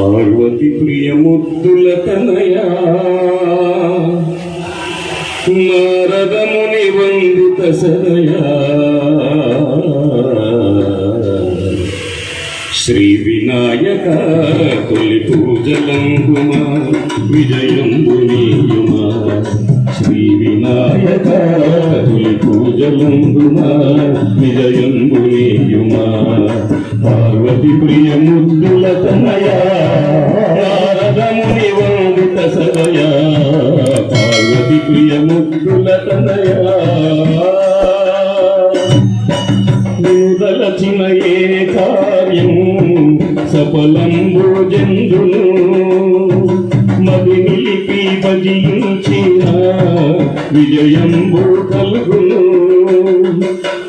పార్వతి ప్రియముద్దుల తనయా. నారదముని వందిత సదయా శ్రీ వినాయక తొలి పూజలంగుమా విజయంబునీయుమా శ్రీ వినాయక తొలి పూజలంగుమా విజయంబునీయుమా పార్వతి ప్రియముద్దు వందిత పార్వతి ప్రియ ముద్దుల తనయా. నిరుదలచిన ఏ కార్యం సఫలం భోజందును మది నిలిపి భజించిన విజయంబు కలుగును.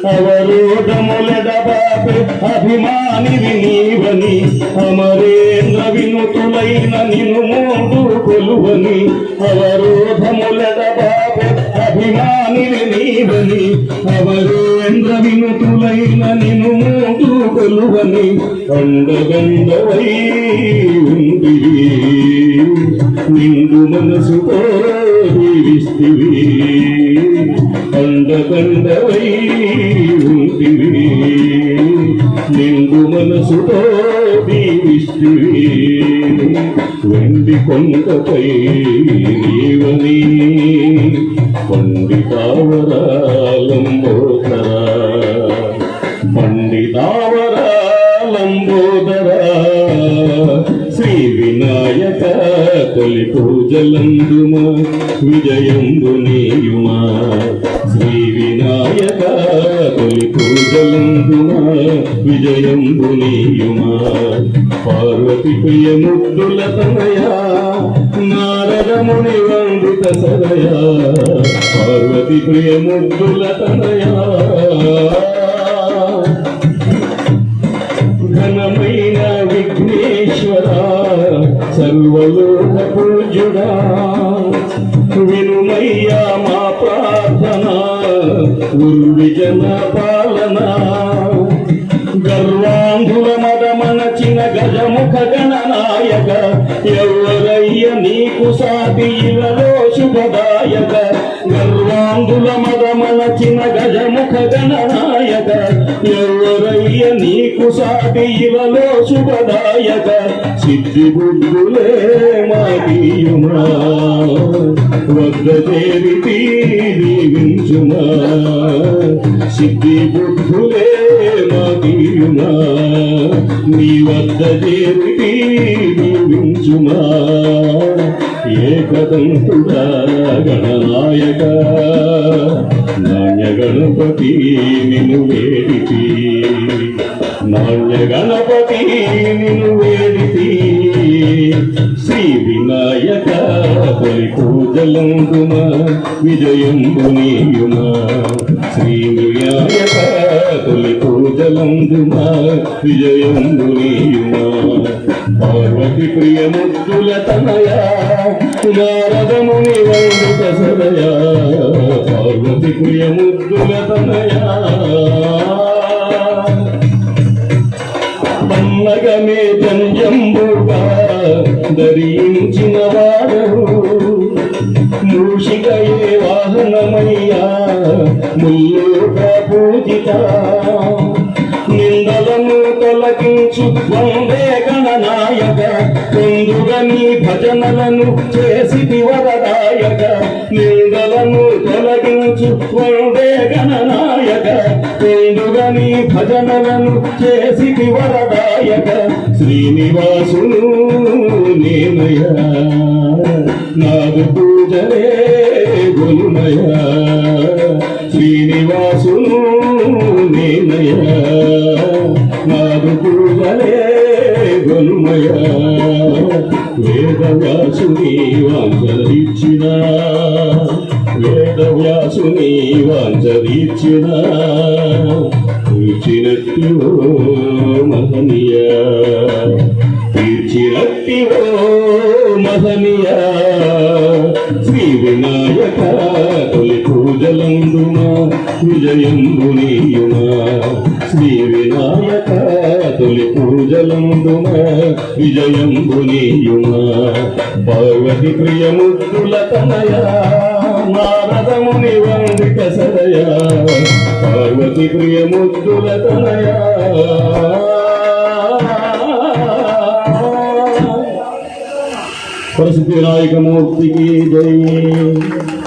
అవరోధములడబాపే అభిమాని వినీవని అమరే కొలువని అవరోధములడబాపే అభిమాని నీవని. అవరేంద్ర వినుతులైన నిను మూడు కొలువని అండగండవై ఉంది నిండు మనసుతో జీవిస్తివి అండగండవై ఉంటివి. నిండు మనసుతో దీవిస్తివి వెండి కొండపై నీవని పండితావరాలంబోదరా పండితావరాలంబోదరా తొలి పూజలందుమా విజయంబు నీయుమా శ్రీ వినాయక తొలి పూజలందుమా విజయంబు నీయుమా పార్వతి ప్రియ ముద్దుల తనయా నారదముని వందిత సదయా పార్వతి ప్రియ ముద్దుల తనయా సర్వలోక వినుమయ్యా మా ప్రార్థన ఉర్విజన పాలన. గర్వాంధుల మదమనచిన గజముఖ గణనాయక ఎవరయ్య నీకు సాటి ఇలలో శుభదాయక. ఎవరయ్య నీకు సాటి ఇలలో శుభదాయక సిద్ధి బుద్ధులే మాదీయుమా వద్ద దీవించుమా. సిద్ధి బుద్ధులే మాదీయుమా నీ వద్ద దేవితి దీవించుమా. ఏకదంతుడా గణనాయక. గణపతి నిన్ను వేడిపి. నాణ్య గణపతి నిన్ను వేడిపి. వినాయక తొలి పూజలందుమ విజయంబు నీయుమా శ్రీ వినాయక తొలి పూజలందుమ విజయంబు నీయుమా పార్వతి ప్రియ ముద్దుల తనయా నారదముని వందిత సదయా. పార్వతి ప్రియ ముద్దుల తనయా. పన్నగమే వాహనమయ్యా ముల్లుక ప్రపూజిత నిందలను తొలగించు వందే గణనాయక ముందుగా నీ భజనలను చేసి వరదాయక నిందలను తొలగించు వందే గణనాయక ముందుగా నీ భజనలను చేసి వరదాయక శ్రీనివాసును నేనయ్యా నాదు పూజలే గురుమయా శ్రీనివాసును నేనయా. నాదు పూజలే గురుమయా వేదవ్యాసుని వాంచరిచిన వేదవ్యాసుని వాంచరిచిన తీర్చినట్టు మహనీయ. తీర్చినట్టివో మహనీయ. వినాయక తొలి పూజలందుమా విజయంబునీయుమా శ్రీ వినాయక తొలి పూజలందున విజయంబు నీయుమా పార్వతి ప్రియముద్దుల తనయ నారదముని వందిక సదయ పార్వతి ప్రియముద్దుల తనయా सरस्वती विनायक मूर्ति की जय